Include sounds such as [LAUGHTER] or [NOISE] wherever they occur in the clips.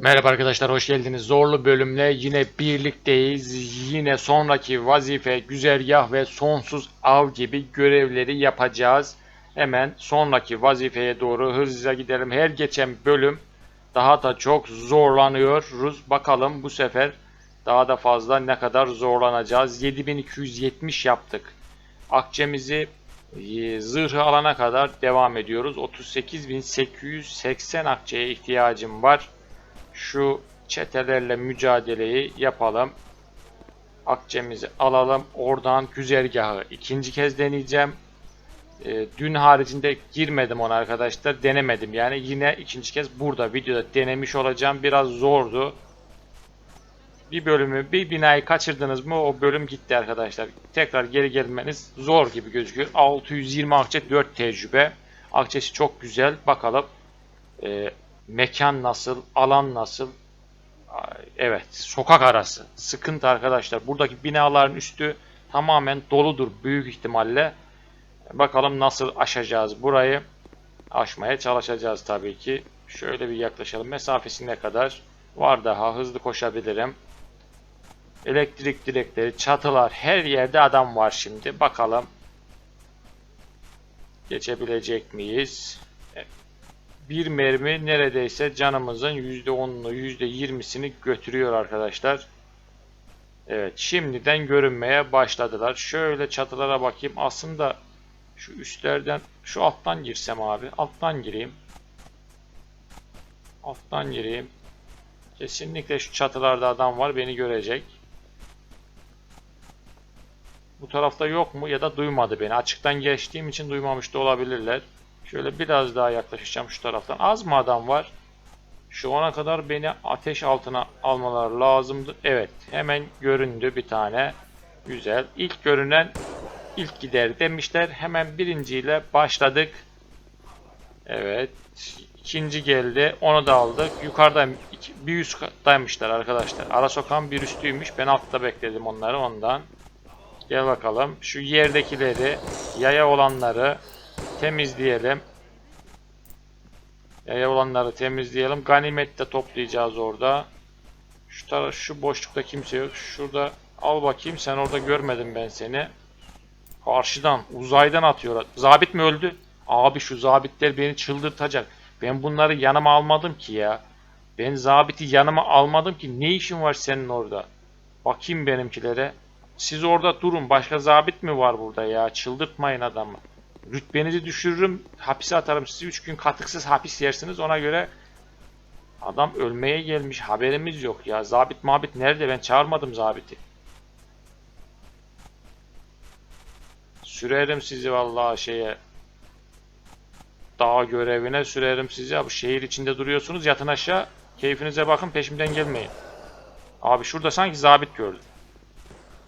Merhaba arkadaşlar hoş geldiniz. Zorlu bölümle yine birlikteyiz. Yine sonraki vazife, güzergah ve sonsuz av gibi görevleri yapacağız. Hemen sonraki vazifeye doğru hızlıca gidelim. Her geçen bölüm daha da çok zorlanıyoruz. Bakalım bu sefer daha da fazla ne kadar zorlanacağız. 7270 yaptık. Akçemizi e, zırhı alana kadar devam ediyoruz. 38880 akçeye ihtiyacım var şu çetelerle mücadeleyi yapalım. Akçemizi alalım. Oradan güzergahı ikinci kez deneyeceğim. Ee, dün haricinde girmedim ona arkadaşlar. Denemedim yani. Yine ikinci kez burada videoda denemiş olacağım. Biraz zordu. Bir bölümü, bir binayı kaçırdınız mı o bölüm gitti arkadaşlar. Tekrar geri gelmeniz zor gibi gözüküyor. 620 akçe 4 tecrübe. Akçesi çok güzel. Bakalım. Ee, mekan nasıl, alan nasıl? Evet, sokak arası. Sıkıntı arkadaşlar. Buradaki binaların üstü tamamen doludur büyük ihtimalle. Bakalım nasıl aşacağız burayı. Aşmaya çalışacağız tabii ki. Şöyle bir yaklaşalım. Mesafesi ne kadar? Var daha hızlı koşabilirim. Elektrik direkleri, çatılar her yerde adam var şimdi. Bakalım. Geçebilecek miyiz? Bir mermi neredeyse canımızın %10'unu %20'sini götürüyor arkadaşlar. Evet şimdiden görünmeye başladılar. Şöyle çatılara bakayım. Aslında şu üstlerden şu alttan girsem abi. Alttan gireyim. Alttan gireyim. Kesinlikle şu çatılarda adam var. Beni görecek. Bu tarafta yok mu ya da duymadı beni. Açıktan geçtiğim için duymamış da olabilirler. Şöyle biraz daha yaklaşacağım şu taraftan. Az mı adam var? Şu ana kadar beni ateş altına almalar lazımdı. Evet hemen göründü bir tane. Güzel. İlk görünen ilk gider demişler. Hemen birinciyle başladık. Evet. ikinci geldi. Onu da aldık. Yukarıda bir üst kattaymışlar arkadaşlar. Ara sokağın bir üstüymüş. Ben altta bekledim onları ondan. Gel bakalım. Şu yerdekileri, yaya olanları temizleyelim. Yaya olanları temizleyelim. Ganimet de toplayacağız orada. Şu taraf, şu boşlukta kimse yok. Şurada al bakayım. Sen orada görmedim ben seni. Karşıdan, uzaydan atıyorlar. Zabit mi öldü? Abi şu zabitler beni çıldırtacak. Ben bunları yanıma almadım ki ya. Ben zabiti yanıma almadım ki. Ne işin var senin orada? Bakayım benimkilere. Siz orada durun. Başka zabit mi var burada ya? Çıldırtmayın adamı. Rütbenizi düşürürüm. Hapise atarım. Sizi 3 gün katıksız hapis yersiniz. Ona göre adam ölmeye gelmiş. Haberimiz yok ya. Zabit mabit nerede? Ben çağırmadım zabiti. Sürerim sizi vallahi şeye. Dağ görevine sürerim sizi. Bu şehir içinde duruyorsunuz. Yatın aşağı. Keyfinize bakın. Peşimden gelmeyin. Abi şurada sanki zabit gördüm.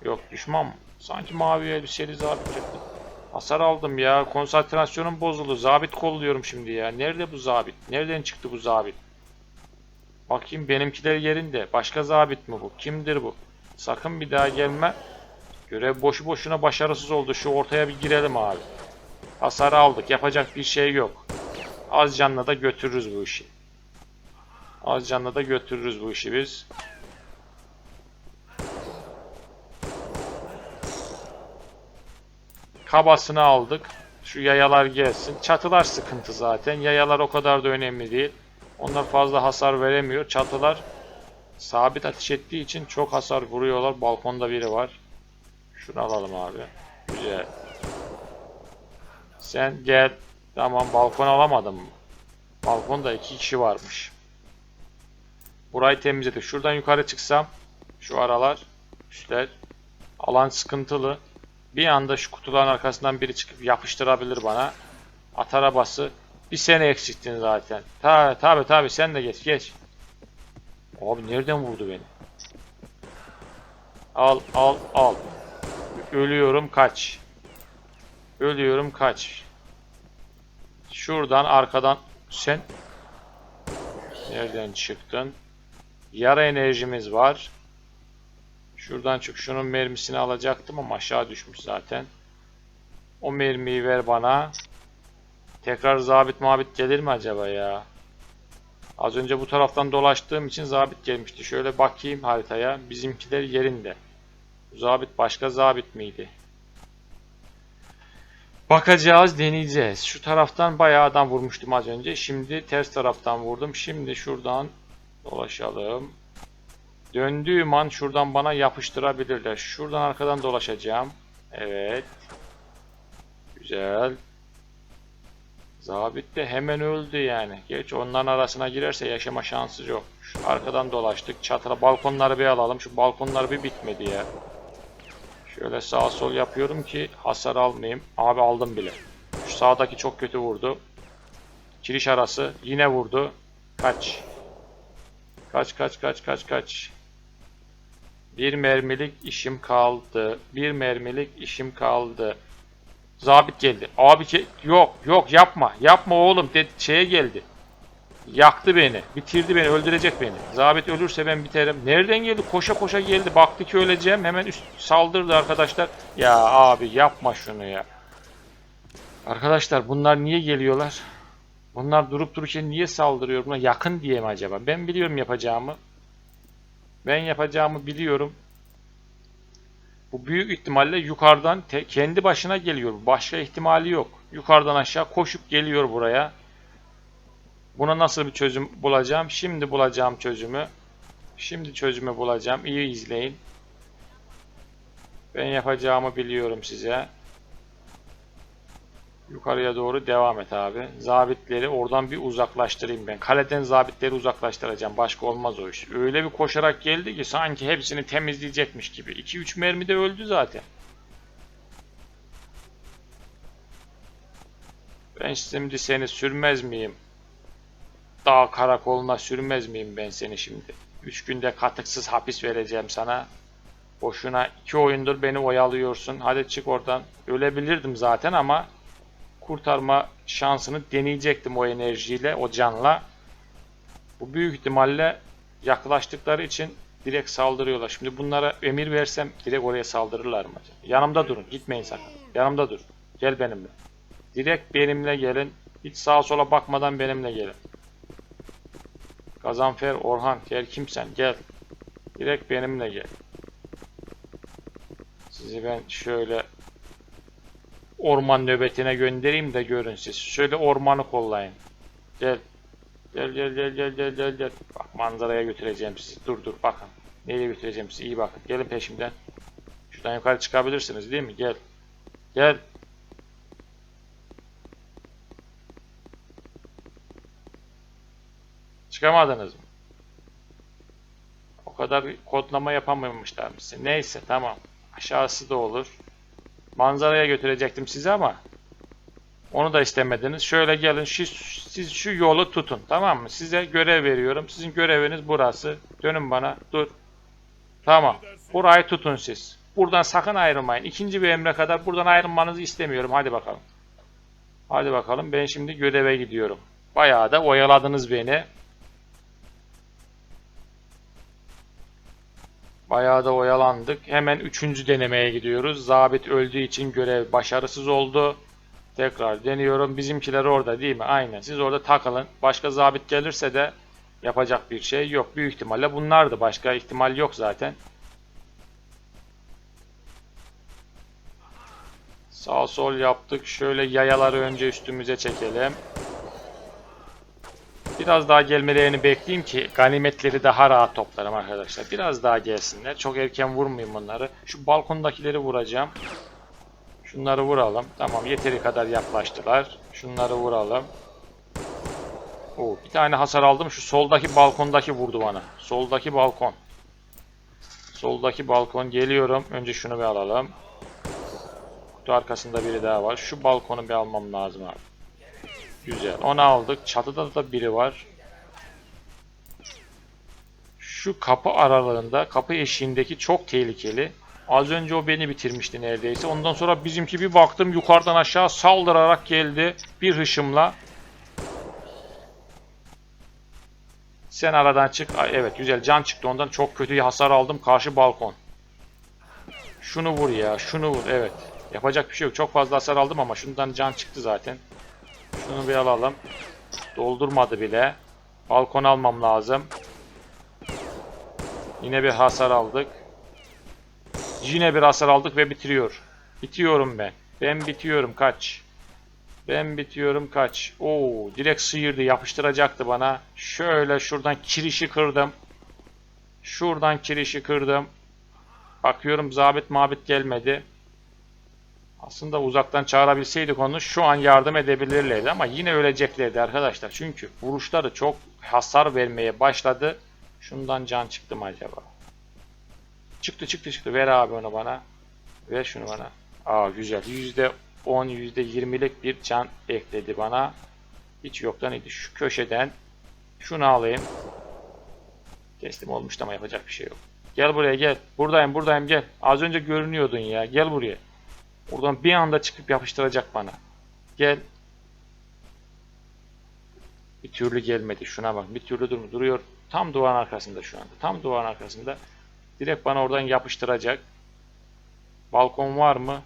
Yok düşman mı? Sanki mavi elbiseli zabit çıktı. Hasar aldım ya. Konsantrasyonum bozuldu. Zabit kolluyorum şimdi ya. Nerede bu zabit? Nereden çıktı bu zabit? Bakayım benimkiler yerinde. Başka zabit mi bu? Kimdir bu? Sakın bir daha gelme. Görev boşu boşuna başarısız oldu. Şu ortaya bir girelim abi. Hasar aldık. Yapacak bir şey yok. Az canla da götürürüz bu işi. Az canla da götürürüz bu işi biz. Kabasını aldık. Şu yayalar gelsin. Çatılar sıkıntı zaten. Yayalar o kadar da önemli değil. Onlar fazla hasar veremiyor. Çatılar sabit ateş ettiği için çok hasar vuruyorlar. Balkonda biri var. Şunu alalım abi. Güzel. Sen gel. Tamam balkon alamadım? Balkonda iki kişi varmış. Burayı temizledik. Şuradan yukarı çıksam. Şu aralar. Üstler. Alan sıkıntılı. Bir anda şu kutuların arkasından biri çıkıp yapıştırabilir bana. At arabası. Bir sene eksiktin zaten. Tabi tabi tabi sen de geç geç. Abi nereden vurdu beni? Al al al. Ölüyorum kaç. Ölüyorum kaç. Şuradan arkadan sen nereden çıktın? Yara enerjimiz var. Şuradan çık şunun mermisini alacaktım ama aşağı düşmüş zaten. O mermiyi ver bana. Tekrar zabit mabit gelir mi acaba ya? Az önce bu taraftan dolaştığım için zabit gelmişti. Şöyle bakayım haritaya. Bizimkiler yerinde. Zabit başka zabit miydi? Bakacağız, deneyeceğiz. Şu taraftan bayağı adam vurmuştum az önce. Şimdi ters taraftan vurdum. Şimdi şuradan dolaşalım. Döndüğüm an şuradan bana yapıştırabilirler. Şuradan arkadan dolaşacağım. Evet. Güzel. Zabit de hemen öldü yani. Geç onların arasına girerse yaşama şansı yok. Şu arkadan dolaştık. Çatıra balkonları bir alalım. Şu balkonlar bir bitmedi ya. Şöyle sağ sol yapıyorum ki hasar almayayım. Abi aldım bile. Şu sağdaki çok kötü vurdu. Kiriş arası yine vurdu. Kaç. Kaç kaç kaç kaç kaç. Bir mermilik işim kaldı. Bir mermilik işim kaldı. Zabit geldi. Abi yok yok yapma. Yapma oğlum. De şeye geldi. Yaktı beni. Bitirdi beni. Öldürecek beni. Zabit ölürse ben biterim. Nereden geldi? Koşa koşa geldi. Baktı ki öleceğim. Hemen üst saldırdı arkadaşlar. Ya abi yapma şunu ya. Arkadaşlar bunlar niye geliyorlar? Bunlar durup dururken niye saldırıyor? Buna yakın diye mi acaba? Ben biliyorum yapacağımı. Ben yapacağımı biliyorum. Bu büyük ihtimalle yukarıdan kendi başına geliyor. Başka ihtimali yok. Yukarıdan aşağı koşup geliyor buraya. Buna nasıl bir çözüm bulacağım? Şimdi bulacağım çözümü. Şimdi çözümü bulacağım. İyi izleyin. Ben yapacağımı biliyorum size. Yukarıya doğru devam et abi. Zabitleri oradan bir uzaklaştırayım ben. Kaleden zabitleri uzaklaştıracağım. Başka olmaz o iş. Öyle bir koşarak geldi ki sanki hepsini temizleyecekmiş gibi. 2-3 mermi de öldü zaten. Ben şimdi seni sürmez miyim? Dağ karakoluna sürmez miyim ben seni şimdi? 3 günde katıksız hapis vereceğim sana. Boşuna iki oyundur beni oyalıyorsun. Hadi çık oradan. Ölebilirdim zaten ama kurtarma şansını deneyecektim o enerjiyle, o canla. Bu büyük ihtimalle yaklaştıkları için direkt saldırıyorlar. Şimdi bunlara emir versem direkt oraya saldırırlar mı? Yanımda durun. Gitmeyin sakın. Yanımda dur. Gel benimle. Direkt benimle gelin. Hiç sağa sola bakmadan benimle gelin. Gazanfer, Orhan, gel kimsen gel. Direkt benimle gel. Sizi ben şöyle orman nöbetine göndereyim de görün siz. Şöyle ormanı kollayın. Gel. Gel gel gel gel gel gel. Bak manzaraya götüreceğim sizi. Dur dur bakın. Nereye götüreceğim sizi iyi bakın. Gelin peşimden. Şuradan yukarı çıkabilirsiniz değil mi? Gel. Gel. Çıkamadınız mı? O kadar kodlama yapamamışlar mısın? Neyse tamam. Aşağısı da olur. Manzaraya götürecektim sizi ama onu da istemediniz. Şöyle gelin şu, siz şu yolu tutun tamam mı? Size görev veriyorum. Sizin göreviniz burası. Dönün bana. Dur. Tamam. Burayı tutun siz. Buradan sakın ayrılmayın. İkinci bir emre kadar buradan ayrılmanızı istemiyorum. Hadi bakalım. Hadi bakalım. Ben şimdi göreve gidiyorum. Bayağı da oyaladınız beni. Bayağı da oyalandık. Hemen üçüncü denemeye gidiyoruz. Zabit öldüğü için görev başarısız oldu. Tekrar deniyorum. Bizimkiler orada değil mi? Aynen. Siz orada takılın. Başka zabit gelirse de yapacak bir şey yok. Büyük ihtimalle bunlardı. Başka ihtimal yok zaten. Sağ sol yaptık. Şöyle yayaları önce üstümüze çekelim. Biraz daha gelmelerini bekleyeyim ki ganimetleri daha rahat toplarım arkadaşlar. Biraz daha gelsinler. Çok erken vurmayayım bunları. Şu balkondakileri vuracağım. Şunları vuralım. Tamam yeteri kadar yaklaştılar. Şunları vuralım. Oo, bir tane hasar aldım. Şu soldaki balkondaki vurdu bana. Soldaki balkon. Soldaki balkon geliyorum. Önce şunu bir alalım. Kutu arkasında biri daha var. Şu balkonu bir almam lazım abi. Güzel. Onu aldık. Çatıda da biri var. Şu kapı aralığında, kapı eşiğindeki çok tehlikeli. Az önce o beni bitirmişti neredeyse. Ondan sonra bizimki bir baktım yukarıdan aşağı saldırarak geldi. Bir hışımla. Sen aradan çık. Ay, evet güzel can çıktı ondan. Çok kötü hasar aldım. Karşı balkon. Şunu vur ya. Şunu vur. Evet. Yapacak bir şey yok. Çok fazla hasar aldım ama şundan can çıktı zaten. Şunu bir alalım. Doldurmadı bile. Balkon almam lazım. Yine bir hasar aldık. Yine bir hasar aldık ve bitiriyor. Bitiyorum ben. Ben bitiyorum kaç. Ben bitiyorum kaç. Oo, direkt sıyırdı yapıştıracaktı bana. Şöyle şuradan kirişi kırdım. Şuradan kirişi kırdım. Bakıyorum zabit mabit gelmedi. Aslında uzaktan çağırabilseydik onu şu an yardım edebilirlerdi ama yine öleceklerdi arkadaşlar. Çünkü vuruşları çok hasar vermeye başladı. Şundan can çıktı mı acaba? Çıktı çıktı çıktı. Ver abi onu bana. Ver şunu bana. Aa güzel. %10 %20'lik bir can ekledi bana. Hiç yoktan iyiydi. Şu köşeden şunu alayım. Teslim olmuştu ama yapacak bir şey yok. Gel buraya gel. Buradayım buradayım gel. Az önce görünüyordun ya. Gel buraya. Oradan bir anda çıkıp yapıştıracak bana. Gel. Bir türlü gelmedi. Şuna bak. Bir türlü durmuyor. Duruyor. Tam duvarın arkasında şu anda. Tam duvarın arkasında. Direkt bana oradan yapıştıracak. Balkon var mı?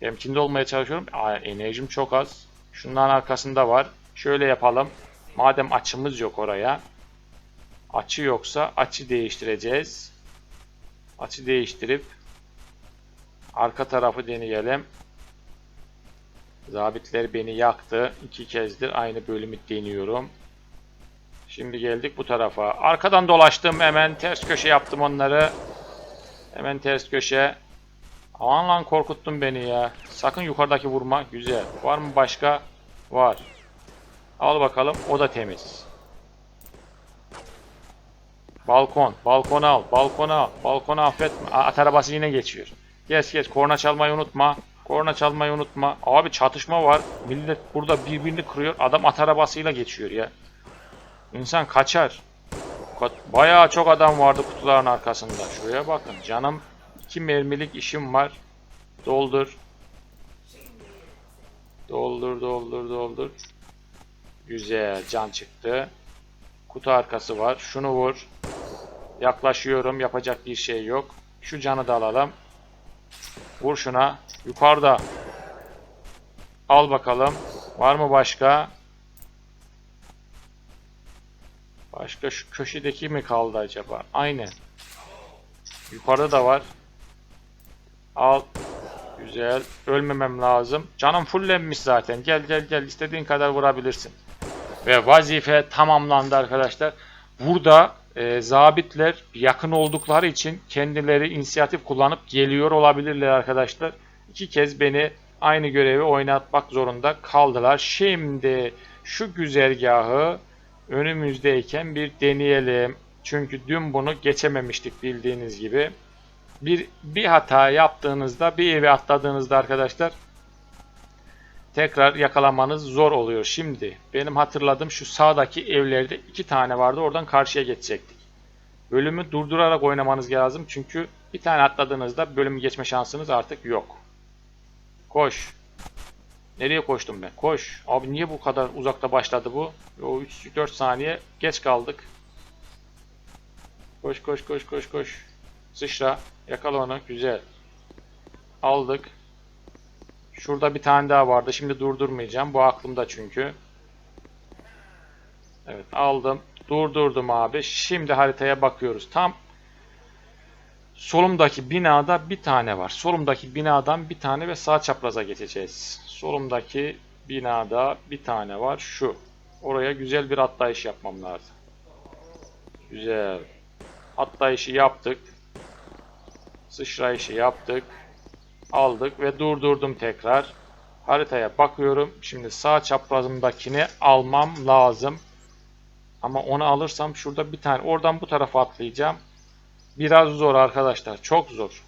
Temkinli olmaya çalışıyorum. Aa, enerjim çok az. Şunların arkasında var. Şöyle yapalım. Madem açımız yok oraya. Açı yoksa açı değiştireceğiz. Açı değiştirip arka tarafı deneyelim. Zabitler beni yaktı. İki kezdir aynı bölümü deniyorum. Şimdi geldik bu tarafa. Arkadan dolaştım. Hemen ters köşe yaptım onları. Hemen ters köşe. Aman lan korkuttun beni ya. Sakın yukarıdaki vurma. Güzel. Var mı başka? Var. Al bakalım. O da temiz. Balkon. Balkonu al. Balkonu al. Balkonu affetme. At arabası yine geçiyor. Geç geç. Korna çalmayı unutma. Korna çalmayı unutma. Abi çatışma var. Millet burada birbirini kırıyor. Adam at arabasıyla geçiyor ya. İnsan kaçar. Bayağı çok adam vardı kutuların arkasında. Şuraya bakın. Canım 2 mermilik işim var. Doldur. Doldur doldur doldur. Güzel can çıktı. Kutu arkası var. Şunu vur. Yaklaşıyorum. Yapacak bir şey yok. Şu canı da alalım. Vur şuna. Yukarıda. Al bakalım. Var mı başka? Başka şu köşedeki mi kaldı acaba? Aynen. Yukarıda da var. Al. Güzel. Ölmemem lazım. Canım fullenmiş zaten. Gel gel gel. İstediğin kadar vurabilirsin. Ve vazife tamamlandı arkadaşlar. Burada e, zabitler yakın oldukları için kendileri inisiyatif kullanıp geliyor olabilirler arkadaşlar. İki kez beni aynı görevi oynatmak zorunda kaldılar. Şimdi şu güzergahı önümüzdeyken bir deneyelim. Çünkü dün bunu geçememiştik bildiğiniz gibi. Bir, bir hata yaptığınızda, bir evi atladığınızda arkadaşlar tekrar yakalamanız zor oluyor. Şimdi benim hatırladığım şu sağdaki evlerde iki tane vardı. Oradan karşıya geçecektik. Bölümü durdurarak oynamanız lazım. Çünkü bir tane atladığınızda bölümü geçme şansınız artık yok. Koş. Nereye koştum ben? Koş. Abi niye bu kadar uzakta başladı bu? O 3-4 saniye geç kaldık. Koş koş koş koş koş. Sıçra. Yakala onu. Güzel. Aldık. Şurada bir tane daha vardı. Şimdi durdurmayacağım. Bu aklımda çünkü. Evet aldım. Durdurdum abi. Şimdi haritaya bakıyoruz. Tam solumdaki binada bir tane var. Solumdaki binadan bir tane ve sağ çapraza geçeceğiz. Solumdaki binada bir tane var. Şu. Oraya güzel bir atlayış yapmam lazım. Güzel. Atlayışı yaptık. Sıçrayışı yaptık. Aldık ve durdurdum tekrar. Haritaya bakıyorum. Şimdi sağ çaprazımdakini almam lazım. Ama onu alırsam şurada bir tane. Oradan bu tarafa atlayacağım. Biraz zor arkadaşlar. Çok zor.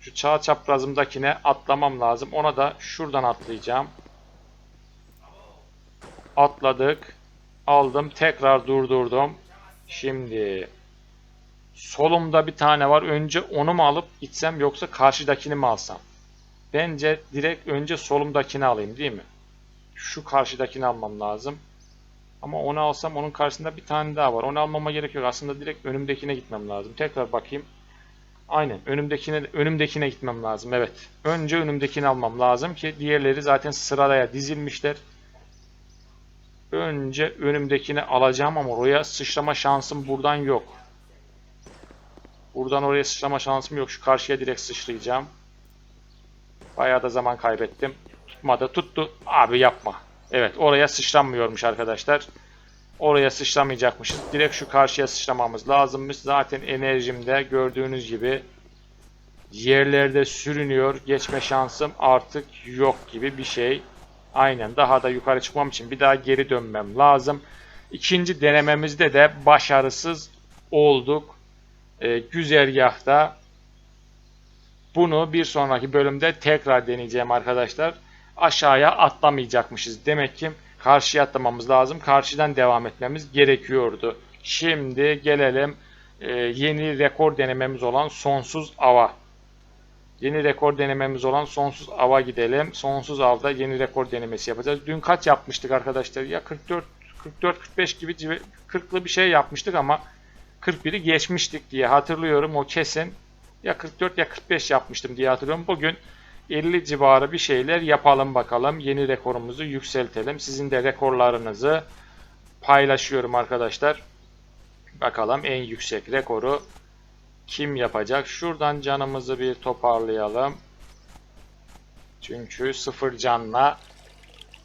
Şu çağ çaprazımdakine atlamam lazım. Ona da şuradan atlayacağım. Atladık. Aldım. Tekrar durdurdum. Şimdi solumda bir tane var. Önce onu mu alıp gitsem yoksa karşıdakini mi alsam? Bence direkt önce solumdakini alayım değil mi? Şu karşıdakini almam lazım. Ama onu alsam onun karşısında bir tane daha var. Onu almama gerek yok. Aslında direkt önümdekine gitmem lazım. Tekrar bakayım. Aynen. Önümdekine önümdekine gitmem lazım. Evet. Önce önümdekini almam lazım ki diğerleri zaten sıraya dizilmişler. önce önümdekini alacağım ama oraya sıçrama şansım buradan yok. Buradan oraya sıçrama şansım yok. Şu karşıya direkt sıçrayacağım. Bayağı da zaman kaybettim. Tutmadı. Tuttu. Abi yapma. Evet oraya sıçranmıyormuş arkadaşlar. Oraya sıçramayacakmışız. Direkt şu karşıya sıçramamız lazımmış. Zaten enerjimde gördüğünüz gibi yerlerde sürünüyor. Geçme şansım artık yok gibi bir şey. Aynen daha da yukarı çıkmam için bir daha geri dönmem lazım. İkinci denememizde de başarısız olduk. Ee, güzergahta bunu bir sonraki bölümde tekrar deneyeceğim arkadaşlar. Aşağıya atlamayacakmışız. Demek ki karşıya atlamamız lazım. Karşıdan devam etmemiz gerekiyordu. Şimdi gelelim e, yeni rekor denememiz olan sonsuz ava. Yeni rekor denememiz olan sonsuz ava gidelim. Sonsuz avda yeni rekor denemesi yapacağız. Dün kaç yapmıştık arkadaşlar? Ya 44 44 45 gibi 40'lı bir şey yapmıştık ama 41'i geçmiştik diye hatırlıyorum. O kesin. Ya 44 ya 45 yapmıştım diye hatırlıyorum. Bugün 50 civarı bir şeyler yapalım bakalım. Yeni rekorumuzu yükseltelim. Sizin de rekorlarınızı paylaşıyorum arkadaşlar. Bakalım en yüksek rekoru kim yapacak? Şuradan canımızı bir toparlayalım. Çünkü sıfır canla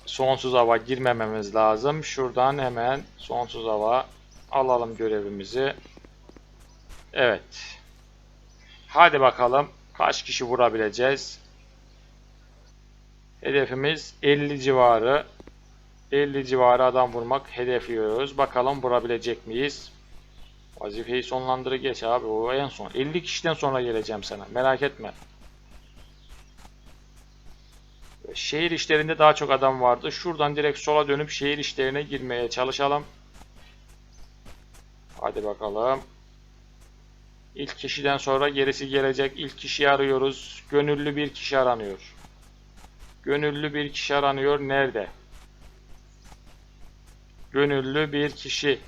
sonsuz hava girmememiz lazım. Şuradan hemen sonsuz hava alalım görevimizi. Evet. Hadi bakalım kaç kişi vurabileceğiz? Hedefimiz 50 civarı. 50 civarı adam vurmak hedefliyoruz. Bakalım vurabilecek miyiz? Vazifeyi sonlandırı geç abi. O en son. 50 kişiden sonra geleceğim sana. Merak etme. Şehir işlerinde daha çok adam vardı. Şuradan direkt sola dönüp şehir işlerine girmeye çalışalım. Hadi bakalım. İlk kişiden sonra gerisi gelecek. İlk kişiyi arıyoruz. Gönüllü bir kişi aranıyor. Gönüllü bir kişi aranıyor. Nerede? Gönüllü bir kişi.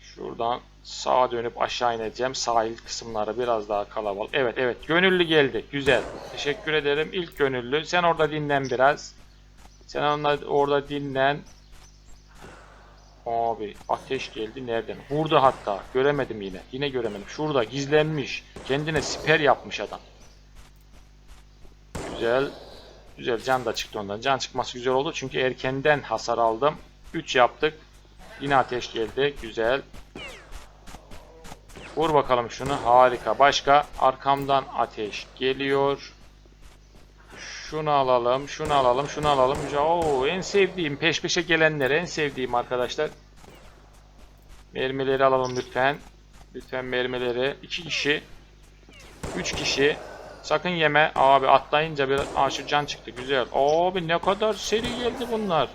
Şuradan sağa dönüp aşağı ineceğim. Sahil kısımları biraz daha kalabalık. Evet evet gönüllü geldi. Güzel. Teşekkür ederim. İlk gönüllü. Sen orada dinlen biraz. Sen orada dinlen. Abi ateş geldi. Nereden? Burada hatta. Göremedim yine. Yine göremedim. Şurada gizlenmiş. Kendine siper yapmış adam. Güzel. Güzel can da çıktı ondan. Can çıkması güzel oldu. Çünkü erkenden hasar aldım. 3 yaptık. Yine ateş geldi. Güzel. Vur bakalım şunu. Harika. Başka? Arkamdan ateş geliyor. Şunu alalım. Şunu alalım. Şunu alalım. Oo, en sevdiğim. Peş peşe gelenler. En sevdiğim arkadaşlar. Mermileri alalım lütfen. Lütfen mermileri. 2 kişi. 3 kişi. Sakın yeme. Abi atlayınca bir şu can çıktı. Güzel. Abi ne kadar seri geldi bunlar.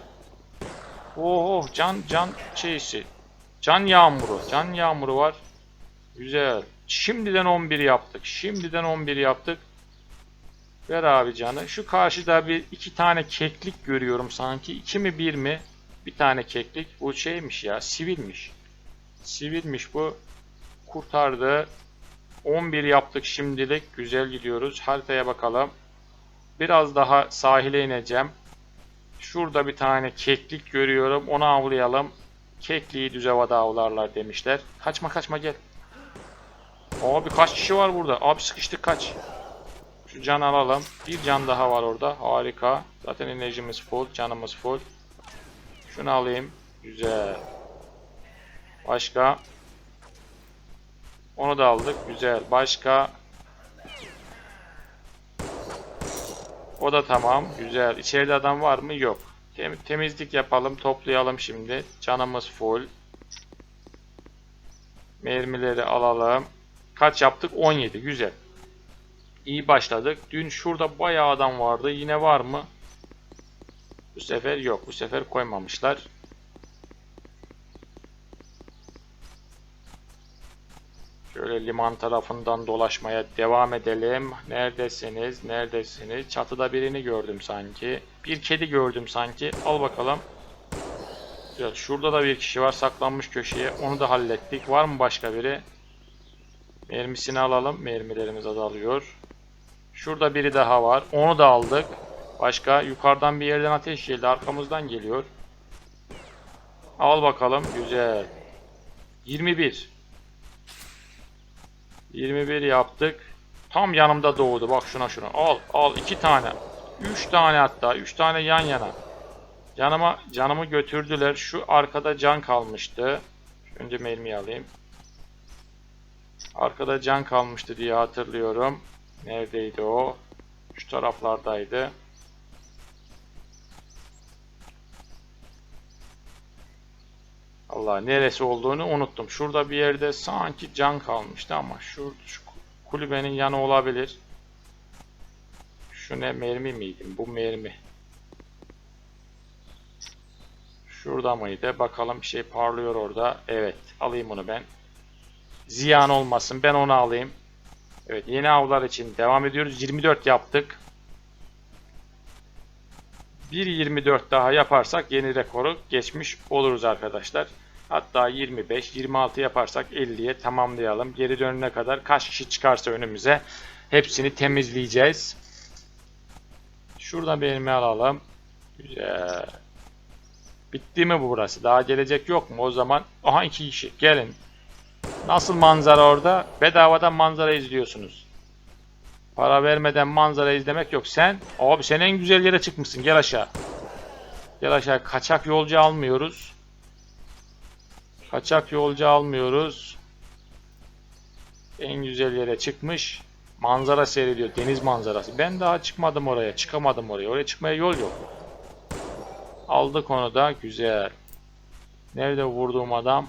Oh can can şeysi. Can yağmuru. Can yağmuru var. Güzel. Şimdiden 11 yaptık. Şimdiden 11 yaptık. Ver abi canı. Şu karşıda bir iki tane keklik görüyorum sanki. İki mi bir mi? Bir tane keklik. Bu şeymiş ya. Sivilmiş. Sivilmiş bu. Kurtardı. 11 yaptık şimdilik. Güzel gidiyoruz. Haritaya bakalım. Biraz daha sahile ineceğim. Şurada bir tane keklik görüyorum. Onu avlayalım. Kekliği düz havada avlarlar demişler. Kaçma kaçma gel. Abi kaç kişi var burada? Abi sıkıştık kaç. Şu can alalım. Bir can daha var orada. Harika. Zaten enerjimiz full. Canımız full. Şunu alayım. Güzel. Başka. Onu da aldık. Güzel. Başka. O da tamam. Güzel. İçeride adam var mı? Yok. Tem temizlik yapalım. Toplayalım şimdi. Canımız full. Mermileri alalım. Kaç yaptık? 17. Güzel. İyi başladık. Dün şurada bayağı adam vardı. Yine var mı? Bu sefer yok. Bu sefer koymamışlar. Şöyle liman tarafından dolaşmaya devam edelim. Neredesiniz? Neredesiniz? Çatıda birini gördüm sanki. Bir kedi gördüm sanki. Al bakalım. Evet, şurada da bir kişi var saklanmış köşeye. Onu da hallettik. Var mı başka biri? Mermisini alalım. Mermilerimiz azalıyor. Şurada biri daha var. Onu da aldık. Başka yukarıdan bir yerden ateş geldi. Arkamızdan geliyor. Al bakalım. Güzel. 21. 21 yaptık. Tam yanımda doğdu. Bak şuna şuna. Al al. iki tane. Üç tane hatta. Üç tane yan yana. Yanıma canımı götürdüler. Şu arkada can kalmıştı. Önce mermiyi alayım. Arkada can kalmıştı diye hatırlıyorum. Neredeydi o? Şu taraflardaydı. Allah neresi olduğunu unuttum. Şurada bir yerde sanki can kalmıştı ama şu, şu kulübenin yanı olabilir. Şu ne mermi miydi? Bu mermi. Şurada mıydı? Bakalım bir şey parlıyor orada. Evet. Alayım onu ben. Ziyan olmasın. Ben onu alayım. Evet. Yeni avlar için devam ediyoruz. 24 yaptık. 1.24 daha yaparsak yeni rekoru geçmiş oluruz arkadaşlar. Hatta 25, 26 yaparsak 50'ye tamamlayalım. Geri dönene kadar kaç kişi çıkarsa önümüze hepsini temizleyeceğiz. Şuradan benimi alalım. Güzel. Bitti mi bu burası? Daha gelecek yok mu? O zaman aha iki kişi. Gelin. Nasıl manzara orada? Bedavadan manzara izliyorsunuz. Para vermeden manzara izlemek yok. Sen, abi sen en güzel yere çıkmışsın. Gel aşağı. Gel aşağı. Kaçak yolcu almıyoruz. Kaçak yolcu almıyoruz. En güzel yere çıkmış. Manzara seyrediyor. Deniz manzarası. Ben daha çıkmadım oraya. Çıkamadım oraya. Oraya çıkmaya yol yok. Aldık onu da. Güzel. Nerede vurduğum adam?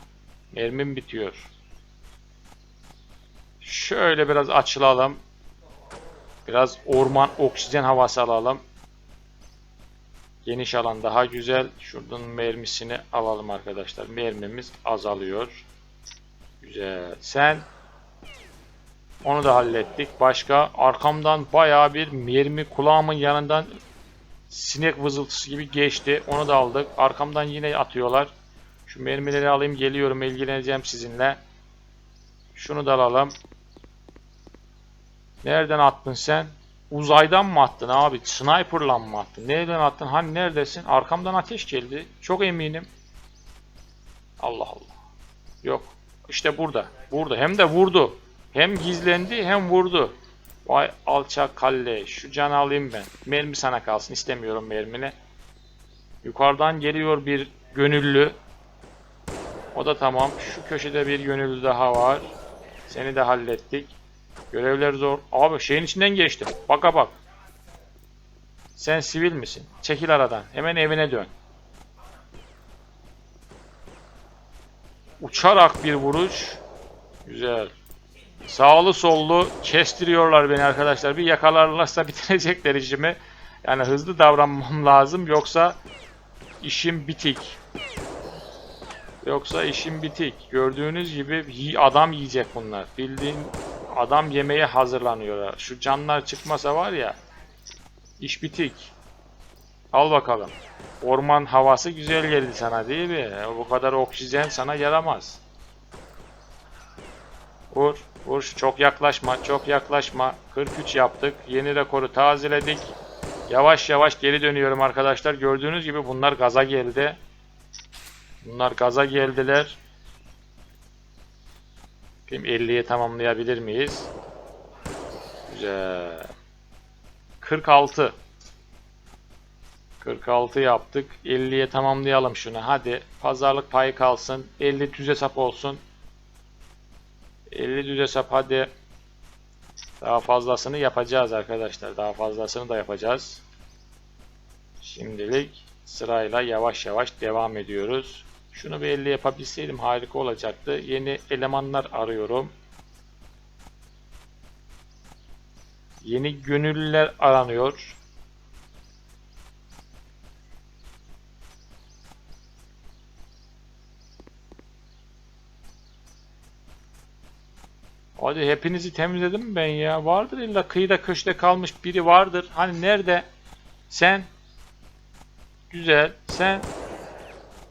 Mermim bitiyor. Şöyle biraz açılalım. Biraz orman oksijen havası alalım. Geniş alan daha güzel. Şuradan mermisini alalım arkadaşlar. Mermimiz azalıyor. Güzel. Sen onu da hallettik. Başka arkamdan bayağı bir mermi kulağımın yanından sinek vızıltısı gibi geçti. Onu da aldık. Arkamdan yine atıyorlar. Şu mermileri alayım geliyorum ilgileneceğim sizinle. Şunu da alalım. Nereden attın sen? Uzaydan mı attın abi? Sniper'la mı attın? Nereden attın? Hani neredesin? Arkamdan ateş geldi. Çok eminim. Allah Allah. Yok. İşte burada. Burada. Hem de vurdu. Hem gizlendi hem vurdu. Vay alçak kalle. Şu canı alayım ben. Mermi sana kalsın. İstemiyorum mermini. Yukarıdan geliyor bir gönüllü. O da tamam. Şu köşede bir gönüllü daha var. Seni de hallettik. Görevler zor. Abi şeyin içinden geçtim. Baka bak. Sen sivil misin? Çekil aradan. Hemen evine dön. Uçarak bir vuruş. Güzel. Sağlı sollu kestiriyorlar beni arkadaşlar. Bir yakalarlarsa [LAUGHS] bitirecekler işimi. Yani hızlı davranmam lazım. Yoksa işim bitik. Yoksa işim bitik. Gördüğünüz gibi adam yiyecek bunlar. Bildiğin adam yemeye hazırlanıyorlar. Şu canlar çıkmasa var ya iş bitik. Al bakalım. Orman havası güzel geldi sana değil mi? Bu kadar oksijen sana yaramaz. Vur. Vur. Çok yaklaşma. Çok yaklaşma. 43 yaptık. Yeni rekoru tazeledik. Yavaş yavaş geri dönüyorum arkadaşlar. Gördüğünüz gibi bunlar gaza geldi. Bunlar gaza geldiler. Bakayım 50'ye tamamlayabilir miyiz? Güzel. 46. 46 yaptık. 50'ye tamamlayalım şunu. Hadi. Pazarlık payı kalsın. 50 düz hesap olsun. 50 düz hesap hadi. Daha fazlasını yapacağız arkadaşlar. Daha fazlasını da yapacağız. Şimdilik sırayla yavaş yavaş devam ediyoruz. Şunu bir 50 yapabilseydim harika olacaktı. Yeni elemanlar arıyorum. Yeni gönüllüler aranıyor. Hadi hepinizi temizledim mi ben ya? Vardır illa kıyıda köşede kalmış biri vardır. Hani nerede? Sen. Güzel. Sen.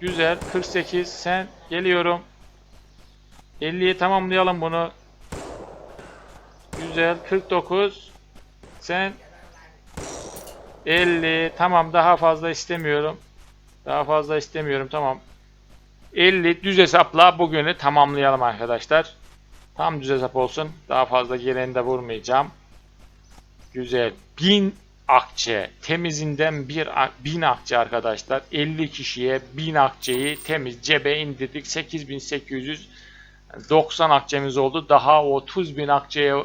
Güzel. 48. Sen. Geliyorum. 50'ye tamamlayalım bunu. Güzel. 49. Sen. 50 tamam daha fazla istemiyorum. Daha fazla istemiyorum tamam. 50 düz hesapla bugünü tamamlayalım arkadaşlar. Tam düz hesap olsun. Daha fazla geleni de vurmayacağım. Güzel. 1000 akçe. Temizinden bir 1000 akçe arkadaşlar. 50 kişiye 1000 akçeyi temiz cebe indirdik. 8890 akçemiz oldu. Daha 30 bin akçeye,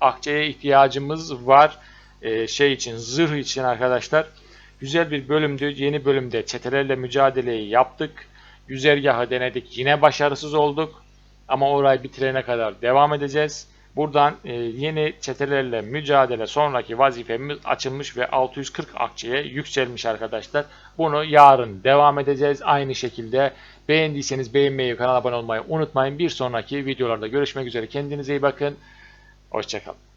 akçeye ihtiyacımız var. Ee, şey için, zırh için arkadaşlar. Güzel bir bölümdü. Yeni bölümde çetelerle mücadeleyi yaptık. Güzergahı denedik. Yine başarısız olduk. Ama orayı bitirene kadar devam edeceğiz. Buradan e, yeni çetelerle mücadele sonraki vazifemiz açılmış ve 640 akçeye yükselmiş arkadaşlar. Bunu yarın devam edeceğiz. Aynı şekilde beğendiyseniz beğenmeyi, kanala abone olmayı unutmayın. Bir sonraki videolarda görüşmek üzere. Kendinize iyi bakın. Hoşçakalın.